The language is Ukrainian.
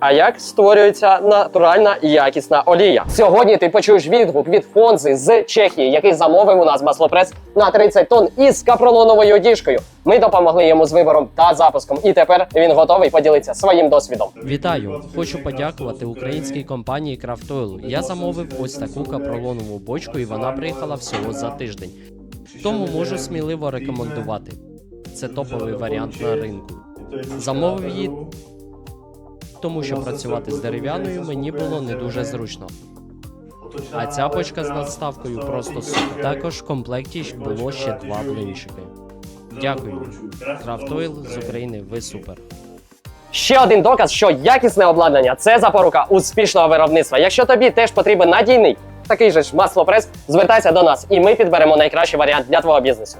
А як створюється натуральна і якісна олія? Сьогодні ти почуєш відгук від Фонзи з Чехії, який замовив у нас маслопрес на 30 тонн із капролоновою діжкою. Ми допомогли йому з вибором та запуском, і тепер він готовий поділитися своїм досвідом. Вітаю! Хочу подякувати українській компанії Крафтойл. Я замовив ось таку капролонову бочку, і вона приїхала всього за тиждень. Тому можу сміливо рекомендувати. Це топовий варіант на ринку. Замовив її, тому що працювати з дерев'яною мені було не дуже зручно. А ця бочка з надставкою просто супер. Також в комплекті було ще два блинчики. Дякую. Крафтойл з України, ви супер. Ще один доказ, що якісне обладнання це запорука успішного виробництва. Якщо тобі теж потрібен надійний такий же ж маслопрес, звертайся до нас, і ми підберемо найкращий варіант для твого бізнесу.